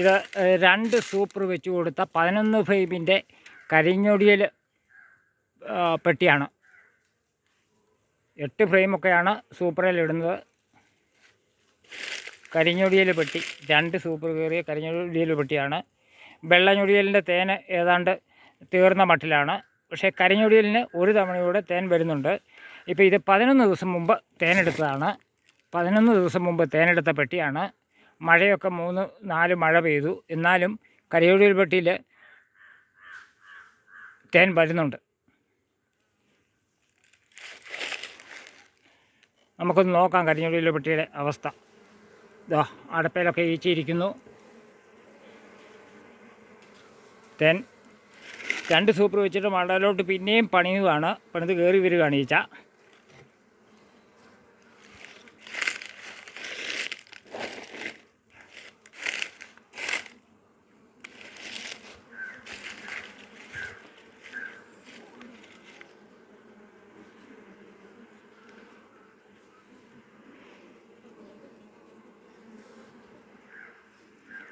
ഇത് രണ്ട് സൂപ്പർ വെച്ച് കൊടുത്ത പതിനൊന്ന് ഫ്രെയിമിന്റെ കരിഞ്ഞൊടിയൽ പെട്ടിയാണ്. എട്ട് ഫ്രെയിമൊക്കെയാണ് സൂപ്പറിൽ ഇടുന്നത്. കരിഞ്ഞൊടിയൽ പെട്ടി രണ്ട് സൂപ്പർ കയറിയ കരിഞ്ഞൊടിയൽ പെട്ടിയാണ്. വെള്ളഞ്ഞൊടിയലിന്റെ തേൻ ഏതാണ്ട് തീർന്ന മട്ടിലാണ്. പക്ഷേ കരിഞ്ഞൊടിയലിന് ഒരു തവണയൂടെ തേൻ വരുന്നുണ്ട്. ഇപ്പോൾ ഇത് പതിനൊന്ന് ദിവസം മുമ്പ് തേനെടുത്തതാണ് പതിനൊന്ന് ദിവസം മുമ്പ് തേനെടുത്ത പെട്ടിയാണ്. മഴയൊക്കെ മൂന്ന് നാല് മഴ പെയ്തു. എന്നാലും കരയോടിയിൽ പെട്ടിയിൽ തേൻ വരുന്നുണ്ട്. നമുക്കൊന്ന് നോക്കാം കരിഞ്ഞൊടിയൽ പെട്ടിയുടെ അവസ്ഥ. ഇതാ അടപ്പയിലൊക്കെ ഈച്ചിരിക്കുന്നു. തേൻ രണ്ട് സൂപ്പർ വെച്ചിട്ട് മണ്ടലോട്ട് പിന്നെയും പണിയുകയാണ്. പണിത് കയറി വരികയാണ് ഈച്ച.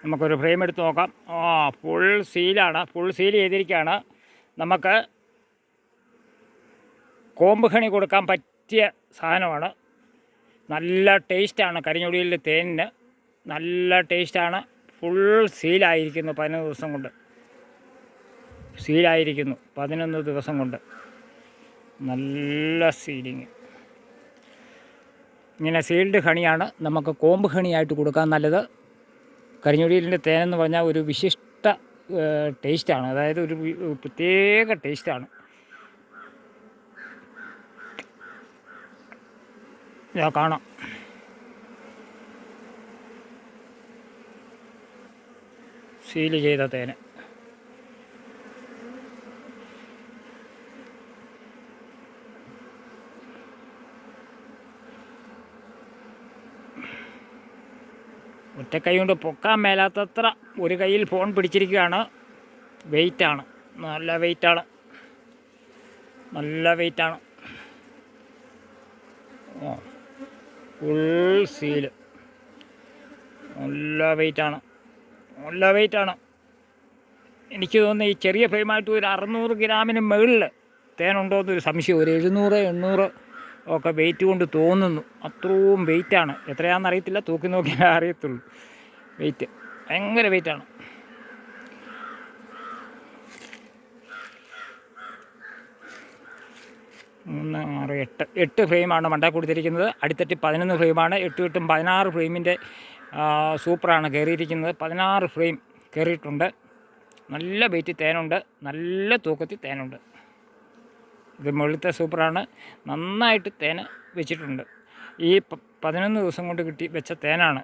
നമുക്കൊരു ഫ്രെയിം എടുത്ത് നോക്കാം. ആ ഫുൾ സീലാണ് ഫുൾ സീൽ ചെയ്തിരിക്കുകയാണ്. നമുക്ക് കോമ്പ് ഹണി കൊടുക്കാൻ പറ്റിയ സാധനമാണ്. നല്ല ടേസ്റ്റാണ് കരിഞ്ഞൊടിയിൽ തേനിന്. നല്ല ടേസ്റ്റാണ് ഫുൾ സീലായിരിക്കുന്നു പതിനൊന്ന് ദിവസം കൊണ്ട്. സീലായിരിക്കുന്നു പതിനൊന്ന് ദിവസം കൊണ്ട്. നല്ല സീലിങ് ഇങ്ങനെ സീൽഡ് ഹണിയാണ്. നമുക്ക് കോമ്പ് ഹണിയായിട്ട് കൊടുക്കാൻ നല്ലത്. കരിഞ്ഞൊടിയിലിന്റെ തേനെന്ന് പറഞ്ഞാൽ ഒരു വിശിഷ്ട ടേസ്റ്റാണ്. അതായത് ഒരു പ്രത്യേക ടേസ്റ്റാണ്. ഇതാ കാണാം. സീൽ ചെയ്ത തേന്. ഒറ്റ കൈ കൊണ്ട് പൊക്കാൻ മേലാത്തത്ര ഒരു കയ്യിൽ ഫോൺ പിടിച്ചിരിക്കുകയാണ്. വെയിറ്റാണ് നല്ല വെയിറ്റാണ് നല്ല വെയിറ്റാണ് ഫുൾ സീൽ നല്ല വെയിറ്റാണ് നല്ല വെയിറ്റാണ് എനിക്ക് തോന്നുന്നു ഈ ചെറിയ ഫ്രെയിമായിട്ട് ഒരു അറുന്നൂറ് ഗ്രാമിന് മുകളിൽ തേനുണ്ടോ എന്നൊരു സംശയം. ഒരു എഴുന്നൂറ് എണ്ണൂറ് ഒക്കെ വെയിറ്റ് കൊണ്ട് തോന്നുന്നു. അത്രയും വെയിറ്റാണ് എത്രയാണെന്ന് അറിയത്തില്ല. തൂക്കി നോക്കിയാൽ അറിയത്തുള്ളൂ. വെയിറ്റ് ഭയങ്കര വെയിറ്റാണ് മൂന്ന് ആറ് എട്ട്. എട്ട് ഫ്രെയിമാണ് മണ്ട കൊടുത്തിരിക്കുന്നത്. അടിത്തട്ടി പതിനൊന്ന് ഫ്രെയിമാണ് എട്ട് എട്ടും പതിനാറ് ഫ്രെയിമിന്റെ സൂപ്പറാണ് കയറിയിരിക്കുന്നത്. പതിനാറ് ഫ്രെയിം കയറിയിട്ടുണ്ട്. നല്ല വെയിറ്റ് തേനുണ്ട്. നല്ല തൂക്കത്തിൽ തേനുണ്ട്. ഇത് മുകളിലത്തെ സൂപ്പറാണ്. നന്നായിട്ട് തേൻ വെച്ചിട്ടുണ്ട്. ഈ പതിനൊന്ന് ദിവസം കൊണ്ട് കിട്ടി വെച്ച തേനാണ്.